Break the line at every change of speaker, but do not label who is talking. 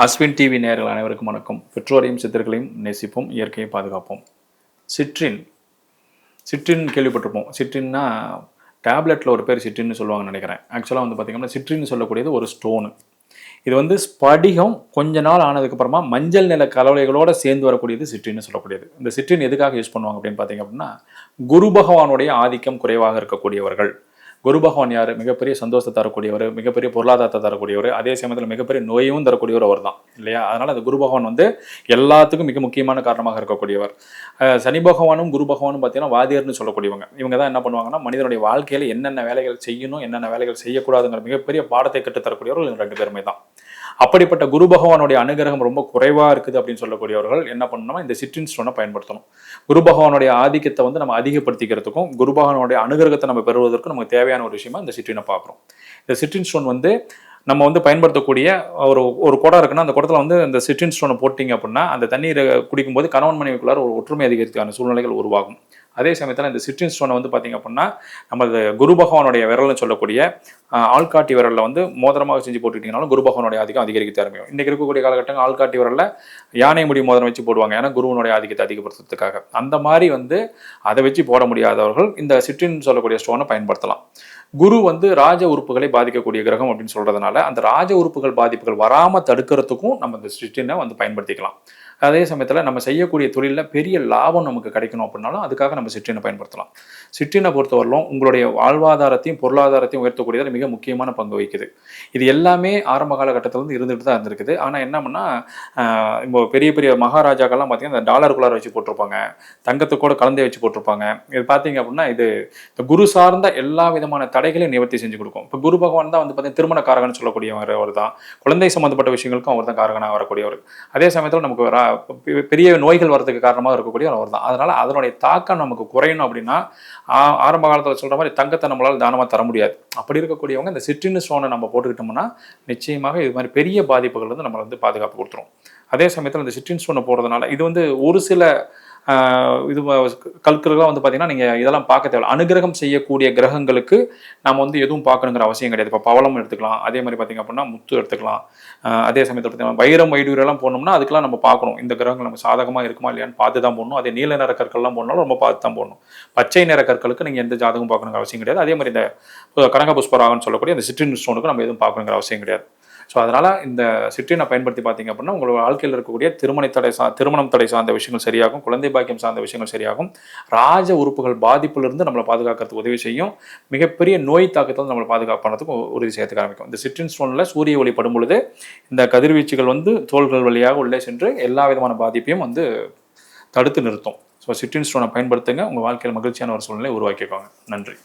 Ashwin TV நேர்கள் அனைவருக்கும் வணக்கம். பெற்றோரையும் சித்தர்களையும் நேசிப்போம் இயற்கையை பாதுகாப்போம். சிட்ரின் சிட்ரின் கேள்விப்பட்டிருப்போம். சிட்ரின்னா டேப்லெட்டில் ஒரு பேர் சிட்ரின்னு சொல்லுவாங்கன்னு நினைக்கிறேன். ஆக்சுவலாக வந்து பார்த்திங்கன்னா சிட்ரின்னு சொல்லக்கூடியது ஒரு ஸ்டோனு இது வந்து ஸ்படிகம் கொஞ்ச நாள் ஆனதுக்கப்புறமா மஞ்சள் நில கலவைகளோடு சேர்ந்து வரக்கூடியது சிட்ரின்னு சொல்லக்கூடியது. இந்த சிட்ரின் எதுக்காக யூஸ் பண்ணுவாங்க அப்படின்னு பார்த்தீங்க அப்படின்னா குரு பகவானுடைய ஆதிக்கம் குறைவாக இருக்கக்கூடியவர்கள். குரு பகவான் யார்? மிகப்பெரிய சந்தோஷத்தை தரக்கூடியவர் மிகப்பெரிய பொருளாதாரத்தை தரக்கூடியவர் அதே சமயத்தில் மிகப்பெரிய நோயும் தரக்கூடியவர் அவர் தான் இல்லையா? அதனால் அந்த குரு பகவான் வந்து எல்லாத்துக்கும் மிக முக்கியமான காரணமாக இருக்கக்கூடியவர். சனி பகவானும் குரு பகவானும் பார்த்தீங்கன்னா வாதியர்னு சொல்லக்கூடியவங்க. இவங்க தான் என்ன பண்ணுவாங்கன்னா மனிதனுடைய வாழ்க்கையில் என்னென்ன வேலைகள் செய்யணும் என்னென்ன வேலைகள் செய்யக்கூடாதுங்கிற மிகப்பெரிய பாடத்தை கற்றுத்தரக்கூடியவர்கள் ரெண்டு பேருமே தான். அப்படிப்பட்ட குரு பகவானுடைய அனுகிரகம் ரொம்ப குறைவாக இருக்குது அப்படின்னு சொல்லக்கூடியவர்கள் என்ன பண்ணணும்னா இந்த சிற்றின்ஸ்டோனை பயன்படுத்தணும். குரு பகவானுடைய ஆதிக்கத்தை வந்து நம்ம அதிகப்படுத்திக்கிறதுக்கும் குரு பகவானுடைய அனுகிரகத்தை நம்ம பெறுவதற்கும் நமக்கு தேவையான ஒரு விஷயமா இந்த சிற்றினை பார்க்குறோம். இந்த சிற்றின் ஸ்டோன் வந்து நம்ம வந்து பயன்படுத்தக்கூடிய ஒரு ஒரு குடம் இருக்குன்னா அந்த குடத்துல வந்து இந்த சிட்ரின் ஸ்டோனை போட்டிங்க அப்படின்னா அந்த தண்ணீரை குடிக்கும்போது கணவன் மனைவிக்குள்ளார ஒரு ஒற்றுமை அதிகரிக்கான சூழ்நிலைகள் உருவாகும். அதே சமயத்தில் இந்த சிட்ரின் ஸ்டோனை வந்து பார்த்திங்க அப்படின்னா நம்ம குரு பகவானுடைய விரல்னு சொல்லக்கூடிய ஆள்காட்டி விரலில் வந்து மோதிரமாக செஞ்சு போட்டுக்கிட்டீங்கனாலும் குரு பகவானுடைய ஆதிக்கம் அதிகரிக்க ஆரம்பிக்கும் இன்றைக்கி இருக்கக்கூடிய காலகட்டங்கள் ஆள்காட்டி விரலில் யானை முடி மோதிரம் வச்சு போடுவாங்க. ஏன்னா குருவனுடைய ஆதிக்கத்தை அதிகப்படுத்துறதுக்காக. அந்த மாதிரி வந்து அதை வச்சு போட முடியாதவர்கள் இந்த சிட்ரின் சொல்லக்கூடிய ஸ்டோனை பயன்படுத்தலாம். குரு வந்து ராஜ உறுப்புகளை பாதிக்கக்கூடிய கிரகம் அப்படின்னு சொல்கிறதுனால அந்த ராஜ உறுப்புகள் பாதிப்புகள் வராமல் தடுக்கிறதுக்கும் நம்ம இந்த சிட்டினை வந்து பயன்படுத்திக்கலாம். அதே சமயத்தில் நம்ம செய்யக்கூடிய தொழிலில் பெரிய லாபம் நமக்கு கிடைக்கணும் அப்படின்னாலும் அதுக்காக நம்ம சிற்றினை பயன்படுத்தலாம். சிற்றினை பொறுத்தவரையிலும் உங்களுடைய வாழ்வாதாரத்தையும் பொருளாதாரத்தையும் உயர்த்தக்கூடியதில் மிக முக்கியமான பங்கு வகிக்குது. இது எல்லாமே ஆரம்ப காலகட்டத்திலேருந்து இருந்துட்டு தான் இருந்திருக்குது. ஆனால் என்ன இப்போ பெரிய பெரிய மகாராஜாக்கள்லாம் பார்த்தீங்கன்னா இந்த டாலருக்குள்ளார வச்சு போட்டிருப்பாங்க. தங்கத்துக்கூட கலந்தே வச்சு போட்டிருப்பாங்க. இது பார்த்தீங்க அப்படின்னா இது இந்த குரு சார்ந்த எல்லா விதமான தடைகளையும் நிவர்த்தி செஞ்சு கொடுக்கும். இப்போ குரு பகவான் தான் வந்து பார்த்தீங்கன்னா திருமண காரகன்னு சொல்லக்கூடியவர் அவர் தான். குழந்தை சம்மந்தப்பட்ட விஷயங்களுக்கும் அவர் தான் காரகனாக வரக்கூடியவர். அதே சமயத்தில் நமக்கு பெ- பெரிய நோய்கள் வரதுக்கு காரணமாக இருக்கக்கூடிய அவர் தான். அதனால் அதனுடைய தாக்கம் நம்ம நமக்கு குறையணும் அப்படின்னா ஆரம்ப காலத்தில் சொல்ற மாதிரி தங்கத்தை நம்மளால் தானமாக தர முடியாது. அப்படி இருக்கக்கூடியவங்க இந்த சிட்ரின் ஸ்டோனை நம்ம போட்டுக்கிட்டோம்னா நிச்சயமாக இது மாதிரி பெரிய பாதிப்புகள் வந்து நம்மளை வந்து பாதுகாப்பு கொடுத்துரும். அதே சமயத்தில் இந்த சிட்ரின் ஸ்டோனை போடுறதுனால இது வந்து ஒரு சில இது கல்கர்கள்லாம் வந்து பார்த்தீங்கன்னா நீங்கள் இதெல்லாம் பார்க்க தேவை அனுகிரகம் செய்யக்கூடிய கிரகங்களுக்கு நம்ம வந்து எதுவும் பார்க்கணுங்கிற அவசியம் கிடையாது. இப்போ பவளம் எடுத்துக்கலாம். அதே மாதிரி பார்த்தீங்க அப்படின்னா முத்து எடுத்துக்கலாம். அதே சமயத்தில் பார்த்தீங்கன்னா வைரம் வைடூரெல்லாம் போடணும்னா அதுக்கெல்லாம் நம்ம பார்க்கணும். இந்த கிரகங்கள் நம்ம சாதகமாக இருக்குமா இல்லையான்னு பார்த்து தான் போடணும். அதே நீல நிற கற்கள்லாம் போடணும் ரொம்ப பார்த்து தான் போடணும். பச்சை நிற கற்களுக்கு நீங்கள் எந்த ஜாதகம் பார்க்கணுங்கிற அவசியம் கிடையாது. அதே மாதிரி இந்த கனக புஷ்பராகன்னு சொல்லக்கூடிய அந்த சிட்ரின் ஸ்டோனுக்கு நம்ம எதுவும் பார்க்கணுங்கிற அவசியம் கிடையாது. ஸோ அதனால் இந்த சிட்ரினை பயன்படுத்தி பார்த்தீங்க அப்படின்னா உங்களோட வாழ்க்கையில் இருக்கக்கூடிய திருமண தடை சா திருமணம் தடை சார்ந்த விஷயங்கள் சரியாகும் குழந்தை பாக்கியம் சார்ந்த விஷயங்கள் சரியாகும். ராஜ உறுப்புகள் பாதிப்பிலிருந்து நம்மளை பாதுகாக்கிறதுக்கு உதவி செய்யும். மிகப்பெரிய நோய் தாக்கத்தில் நம்மளை பாதுகாப்பு பண்ணதுக்கு உறுதி செய்யறதுக்கு ஆரம்பிக்கும். இந்த சிட்ரின் ஸ்டோனில் சூரிய ஒளி படும் பொழுது இந்த கதிர்வீச்சுகள் வந்து தோள்கள் வழியாக உள்ளே சென்று எல்லா விதமான பாதிப்பையும் வந்து தடுத்து நிறுத்தும். ஸோ சிட்ரின் ஸ்டோனை பயன்படுத்துங்க. உங்கள் வாழ்க்கையில் மகிழ்ச்சியான ஒரு சூழ்நிலை உருவாக்கிக்கோங்க. நன்றி.